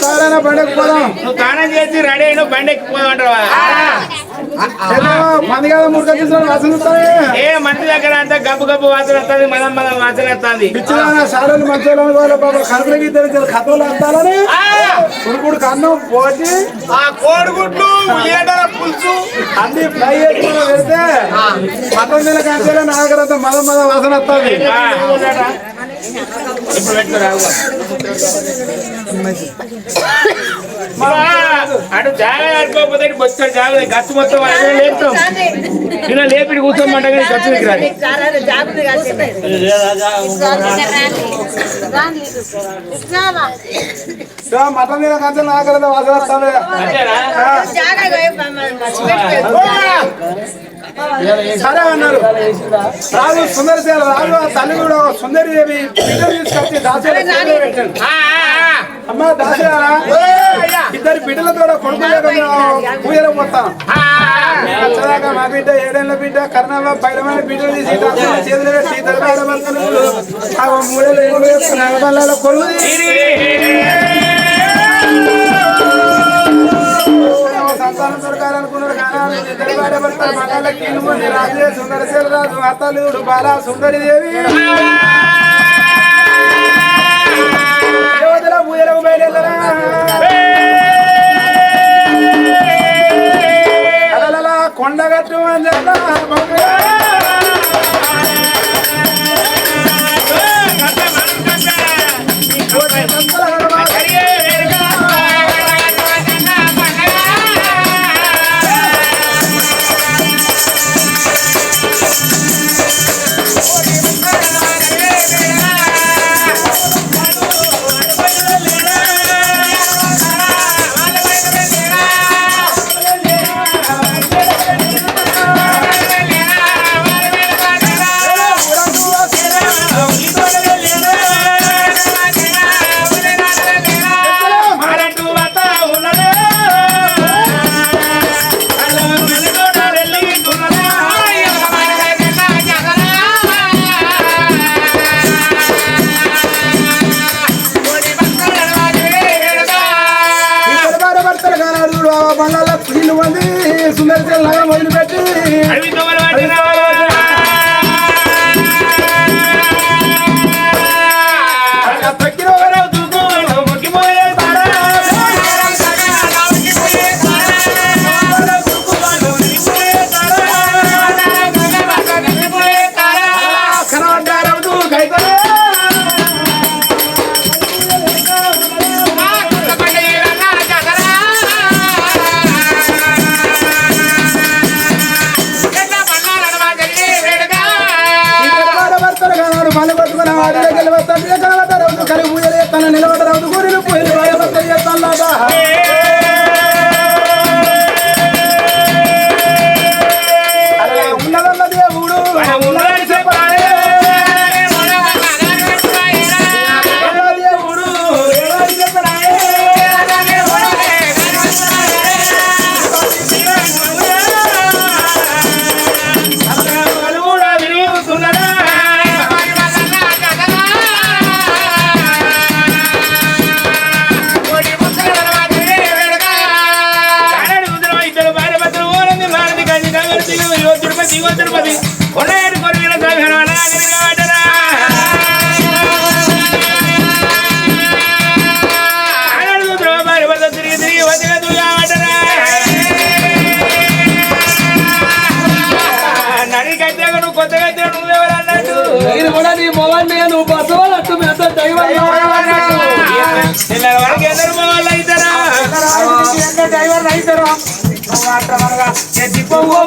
తారాన బండకు పోదాం. నువ్వు తానం చేసి రెడీ అయిన బండి ఎక్కిపోమంటావా మంది కదా ముడక తీసుకొని వసలుతాయి ఏ మంది దగ్గర అంతా గబ్బు గబ్బు వాసన వస్తుంది మనం మనం వాసన వస్తుంది. పిచ్చిదాన సారలు మంచి వాళ్ళ బాబా కడుపులకి ఇద్దరు కథలు అంటాలని ఉడుకుడు కన్నం పోటీ ఆ కోడిగుడ్లు ఉల్లిగడ్డల పులుసు. అన్ని ఫ్రై చేసుకుని వెళ్తే మతం మీద కంటే నాగరంత మద మద వాసన వస్తుంది. ఆ. ఇప్పుడు పెట్టు రావు అటు జాగా ఆడుకోకపోతే ఇటు బొచ్చడు జాగా గచ్చు మొత్తం లేపుతాం. ఇలా లేపిడి కూర్చోమంటే కానీ గచ్చు రాదు. మీద వాసన అంతేనా? సరే అన్నారు. రాజు సుందరసేన రాజు ఆ తల్లి కూడా సుందరి దేవి. తీసుకొచ్చి అమ్మ దాసేరా ఇద్దరు బిడ్డలతో కొడుకు లేక మేము పూజలో పోతాం. వచ్చేదాకా మా బిడ్డ ఏడేళ్ళ బిడ్డ కర్ణాలో పైరమైన బిడ్డలు తీసి చేతిలో పెట్టి మూడేళ్ళు ఏడు కొలువు సంతానం దొరకాలనుకున్నారు కానీ ఇద్దరు భార్య భర్తలు మగాళ్ళకి రాజే సుందరశీల రాజు అత్తలుడు బాల సుందరి దేవి. యువతల పూజలకు బయలుదేరా కొండగట్టు అని ఇద్దరు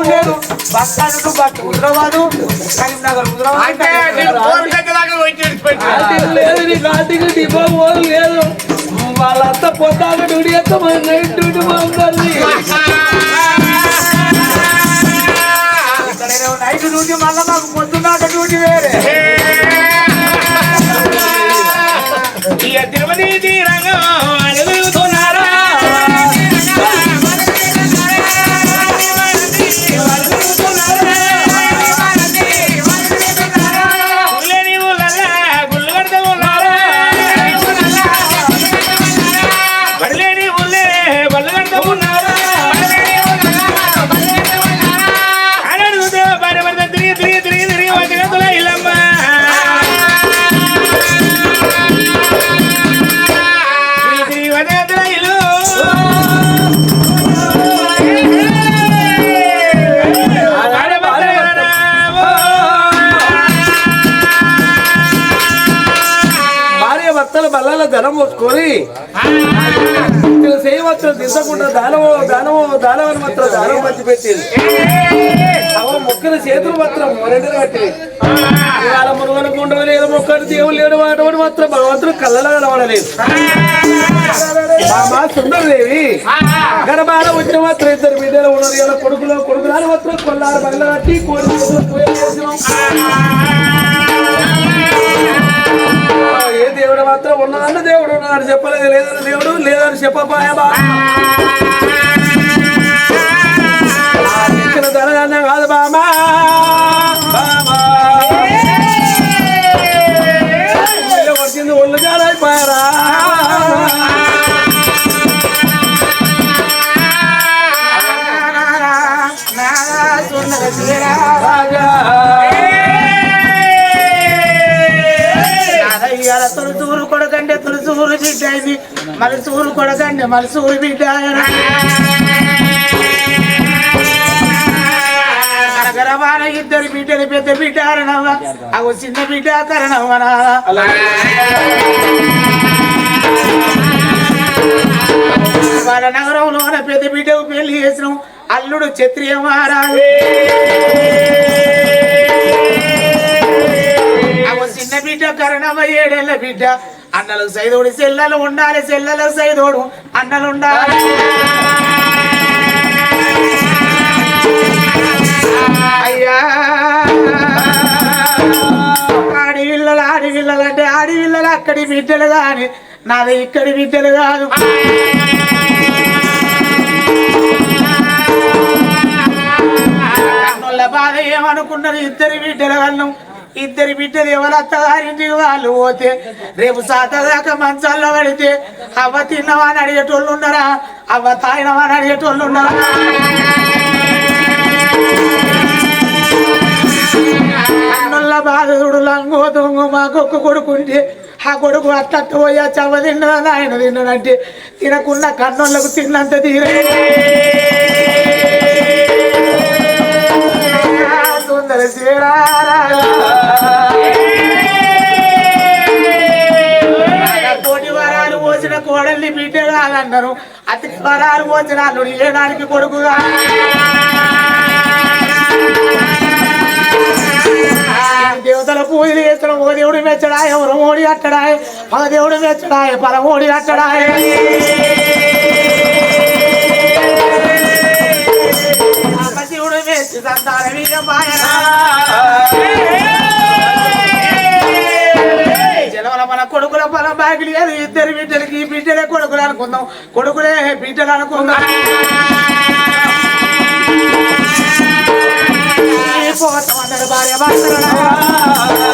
లేదు. Bus stand bus Huzurabad Karimnagar Huzurabad లేదు నీ డిపో పోదు లేదు. వాళ్ళంతా పొద్దాక డ్యూటీ చేస్తే మన నైట్ డ్యూటీ బాగుంటుంది నైట్ డ్యూటీ మళ్ళా మాకు పొద్దున్నాక డ్యూటీ వేరే. తిరుపతి బల్లాల ధనం పోసుకొని చేయవచ్చు దించకుండా దానము దానము దానమని మాత్రం దానం మంచి పెట్టింది. మొక్కల చేతులు మాత్రం రెండు కట్టి ఇవాళ మురుగనకు ఉండవలేదు మొక్కడు దేవుడు లేడు వాడవని మాత్రం భగవంతుడు కళ్ళలో కనబడలేదు. మా సుందరదేవి గర్భాల వచ్చిన మాత్రం ఇద్దరు బిడ్డలు ఉన్నారు. ఇలా కొడుకులు కొడుకులు మాత్రం కొల్లారు బల్ల కట్టి కోడి మాత్రం ఉన్నదన్న దేవుడు ఉన్నాడు చెప్పలేదు లేదని దేవుడు లేదని చెప్పపాయ బా. ఆ ఇచ్చిన ధనధాన్యం కాదు బామా. ఇవాళ తొలుసూరు కొడకంటే తొలుసూరు బిడ్డ అయింది మలసూరు కొడకంటే మలసూరు బిడ్డ గరబాన ఇద్దరు బిడ్డలు పెద్ద బిడ్డ అరణవా? అవు చిన్న బిడ్డ కరణవనా వాళ్ళ నగరంలో పెద్ద బిడ్డకు పెళ్ళి చేసినాం. అల్లుడు క్షత్రియ మహారాజు. అవ బిడ్డ కరణమ ఏడేళ్ళ బిడ్డ. అన్నలకు సైదోడు సెల్లలు ఉండాలి సెల్లలకు సైదోడు అన్నలు ఉండాలి. అయ్యా. అడవిల్లలు అడవిల్లలు అంటే అడవిల్లలు అక్కడి బిడ్డలు కాని నాది ఇక్కడి బిడ్డలు కాదు. బాధ ఏమనుకున్నారు ఇద్దరి బిడ్డల కన్నం. ఇద్దరి బిడ్డలు ఎవరు అత్తగారింటికి వాళ్ళు పోతే రేపు సాతదాకా మంచాల్లో పడితే అవ్వ తిన్నవా అని అడిగేటోళ్ళు ఉన్నారా? అవ్వ తాగినవా అని అడిగేటోళ్ళు ఉన్నారా? అన్నుల బాధుడు లంగో దొంగ మాకొక్క కొడుకుంటే ఆ కొడుకు అట్ట పోయా చవ తిన్నదా ఆయన తిన్నదంటే తినకున్న కన్నులకు తిన్నంత తీరే. సుందర వరాలు పోసిన కోడల్ని బిడ్డ కాదన్నారు అతి వరాలు పోసిన అల్లుడు ఏనాడికి కొడుకుగా. దేవతల పూజలు చేసిన ఒక దేవుడు మెచ్చడాయ ఎవరు మోడి అట్టడా ఒక దేవుడు మెచ్చడా పరమోడి అట్టడాయ. సంతాన మన కొడుకుల పొలం బాగిలి లేదు ఇద్దరు బిడ్డలకి? బిడ్డలే కొడుకులు అనుకుందాం. కొడుకులే బిడ్డలు అనుకుందాం. పోతాం అందరు భార్య భర్తలు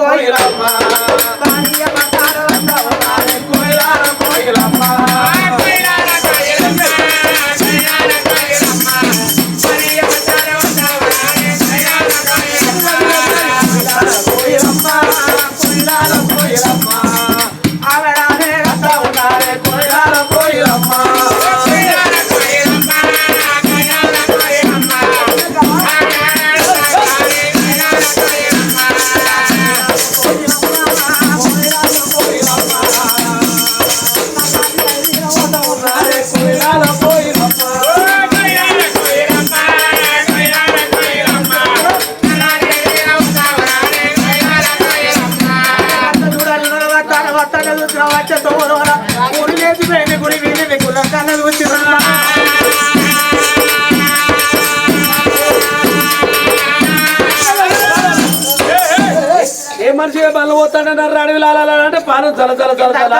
కోయిలమ్మ. పోతాడన్నారు అడవిలో అలా అలా అంటే పానం చల చల చల చల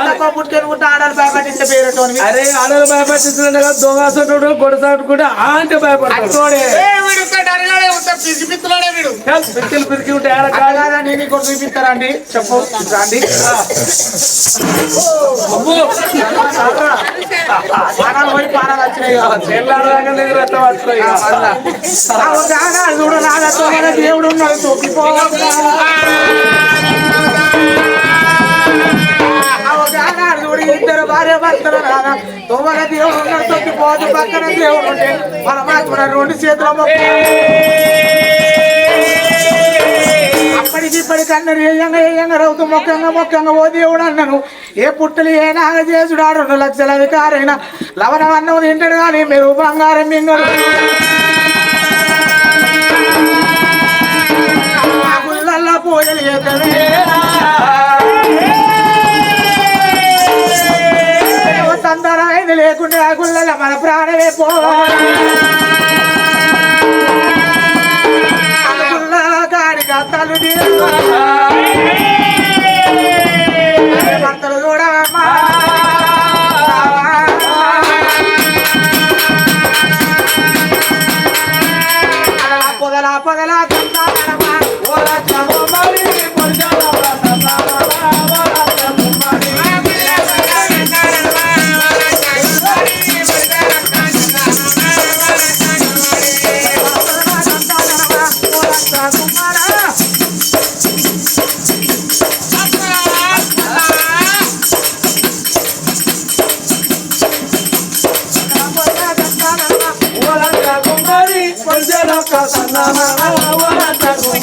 అరే ఆడలు భయపడుతున్నాడు కదా దొంగ కొడసాటుకుంటే ఆ అంటే భయపడతాడు. పిరికి ఉంటే నేను ఇక్కడ చూపిస్తారండి చెప్పు రండి. పానాలు పోయి పానాలు వచ్చినాయి రక్తం పట్టుకో ఇద్దరు భార్య భర్తలు రాగా తొమ్మల దేవుడు ఉన్నట్టు తొక్కిపోదు పక్కన దేవుడు ఉంటే పరమాత్మ రెండు చేతుల అప్పటికి ఇప్పటికి అన్నారు ఏయంగా ఏయంగా రౌతు మొక్కంగా మొక్కంగా ఓ దేవుడు అన్నాను. ఏ పుట్టలు ఏ నాగజేసుడు ఆడు రెండు లక్షల అధికారైన. లవణం అన్నం తింటాడు కానీ మీరు బంగారం మింగడు చేస్తారు లేకుండా పూజలు మన ప్రాణమే పోవాలి అనుకున్న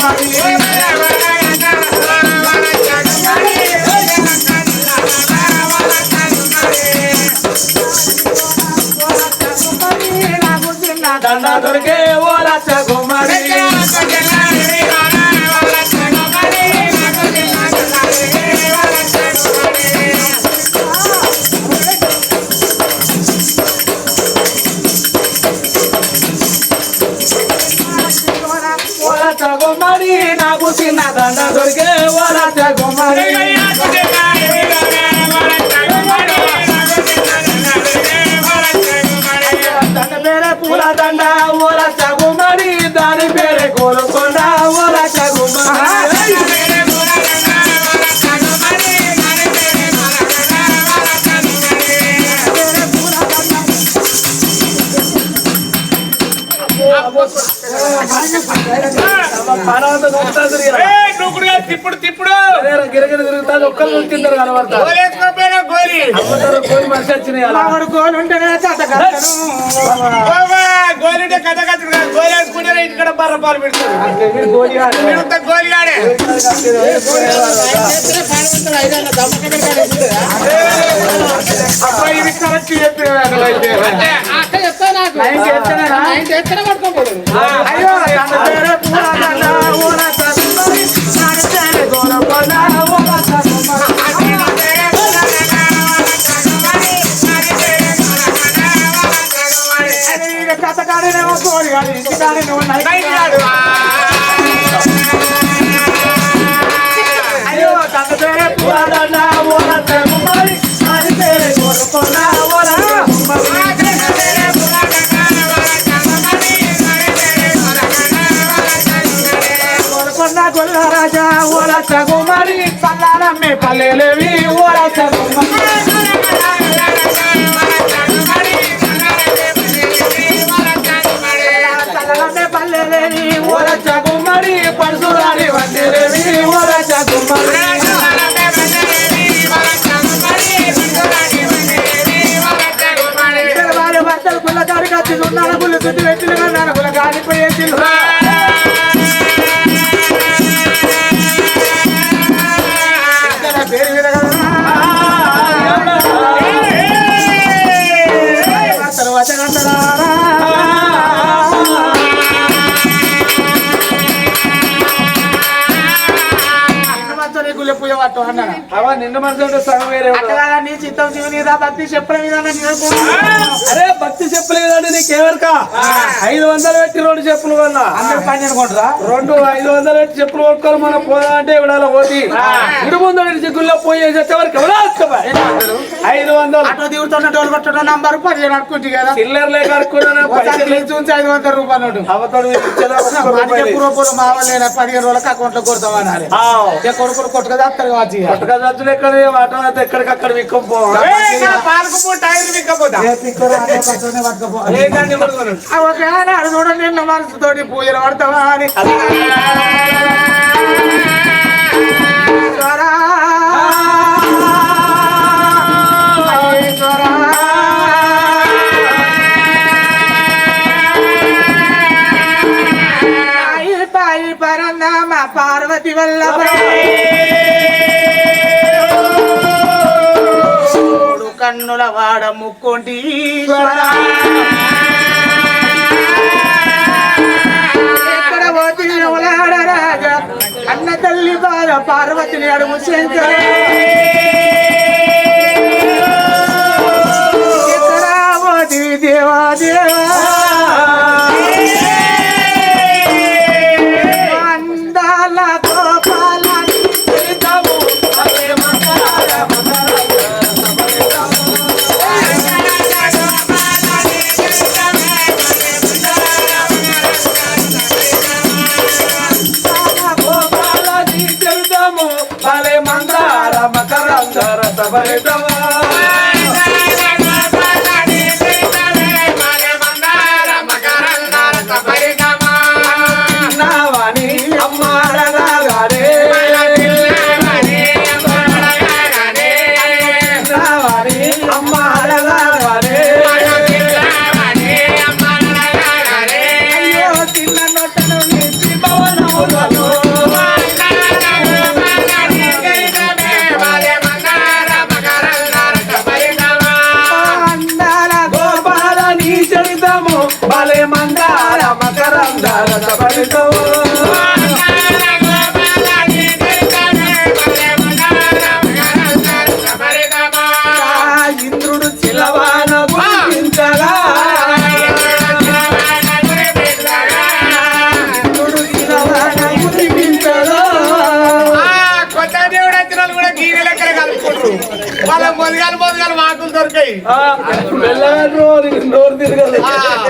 దండ కుమారి నాకు చిన్న దండ దొరికే లచ్చ కుమారి దండ పేరే పూల దండ. తిప్పుడు తిప్పుడు. గిరగిర తిరుగుతుంది ఒక్కరు తింటారు కనబడతారు. గోలి మనిషి వచ్చినాయి కోలుంటేనే కథ కథ గోలి వేసుకుంటే ఇక్కడ బర్ర పాలు పెడుతుంది గోలి గోలిగాడే అబ్బాయి? అయ్యో కోడి కాదు ఇంటి కాడినేమో నైట్ కాడు అయ్యో అవ నిన్న మనసు సగం వేరే నీ చిత్తం శివుని భక్తి చెప్పిన విధానం అరే భక్తి చెప్పులు కదండి నీకేమరక ఐదు వందలు పెట్టి రెండు చెప్పులు కొన్నా. అందరు పని అనుకుంటారా? రెండు ఐదు వందలు పెట్టి చెప్పులు కొట్టుకొని మనం పోదా అంటే ఇవిడాల పోతి ఇడు ముందు చిక్కుల్లో పోయి వచ్చే వరకు ఎవరా ఐదు వందలు. ఆటో దిగుతున్న డోలు పట్టున్న నంబర్ పదిహేను అనుకుంటుంది కదా. చిల్లర లేక ఉంచి ఐదు వందల రూపాయలు. అవతడు రూపాయలు మా వాళ్ళు పదిహేను రోజులకు అకౌంట్లో కొడతామన్నారు ఇక కొడుకులు కొట్టుకు చేస్తారు కావచ్చు ఇక. ఎక్కడ ఆటో అయితే ఎక్కడికక్కడ విక్కపో? పాలకు టైర్ విక్కపోతా. ఏ పిక్కరు ఆటో పట్టుకునే పట్టుకపో. లేదండి కొడుకున్నాడు ఆ ఒక ఆనాడు చూడ నిన్న మనసుతోటి పూజలు పడతావా అని. పార్వతి వల్ల కన్నుల వాడ ముక్కోంటి ఎక్కడ పోతే ఎవలాడ రాజా? అన్న తల్లి బాధ పార్వతిని అడుగు శంకర.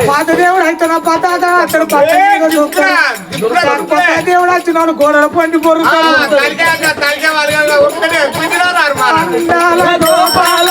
పాత దేవుడు అయితే పతాక అతడు. కొత్త దేవుడు వచ్చినాడు గోడల పండి అందాల గోపాల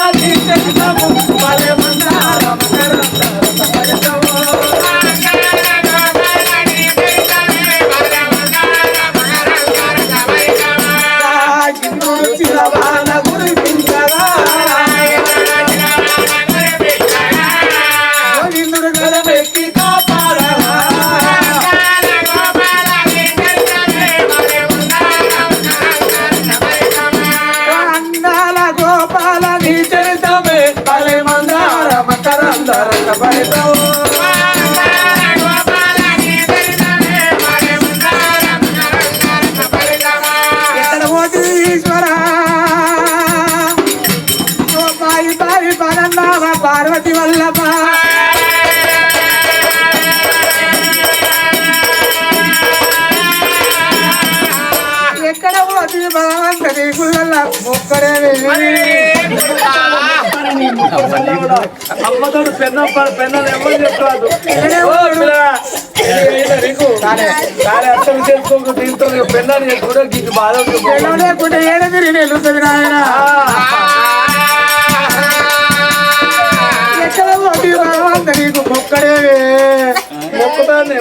మొక్కడే అమ్మతోడు పెన్న పెన్నలు ఎవరు చెప్తాడు అర్థం చేసుకోకు దీంతో నీకు కూడా గీకి బాధ ఉంది. లేకుంటే ఏడదిరి నిలుస్తుంది నాయన ఎక్కడ పోతే మొక్కడే మొక్కుతాను,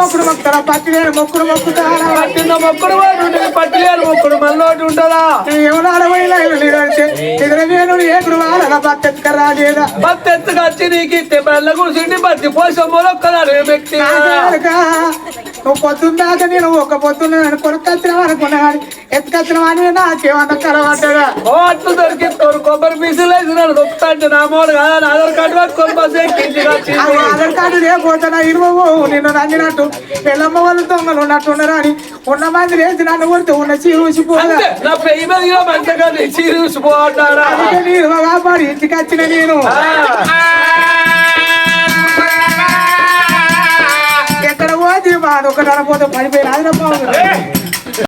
మొక్కుడు మొక్కుతారా లేని మొక్కుడు మొక్కుతారా పట్టిన మొక్కుడు వాడు ఉంటుంది, పట్టిలేరు మొక్కుడు ఒకటి ఉంటుందా? ఎవరు పోయినా ఎదురవేణుడు ఏకుడు వాళ్ళ బత్తెత్తుకరా లేదా భక్తి ఎత్తుగా వచ్చి నీకు ఇస్తే బెల్ల కూర్చుండి బతి పోసం ఒక్కదారు వ్యక్తి నువ్వు పొద్దున్నాక నేను ఒక పొద్దున్న కొనుకొచ్చిన అనుకున్నా కానీ ఎత్తుకొచ్చిన అని నాకేమన్నా కలవడ్డగా ఓ అట్లు దొరికిస్తారు కొబ్బరి పీసులు వేసినాడు దొక్కుతా అంటే నా మోడు కాదా నా ఆధార్ కార్డు పట్టుకొని బస్ ఆధార్ కార్డు లేకపోతున్నా ఇరువు నిన్ను నంగినట్టు పిల్లమ్మ వాళ్ళు దొంగలు ఉన్నట్టున్నారు అని ఉన్న మంది లేచి నన్ను కొడితే ఉన్న చీరుసిపోగా అంతే నా పెయ్యి మీద కూడా మంచిగా చీరుసిపోతాడా అందుకే నేను కాపాడి ఇంటికి వచ్చిన నేను. ఎక్కడ పోతే బాధ ఒక పోతే పడిపోయిన ఆయన బాగుంది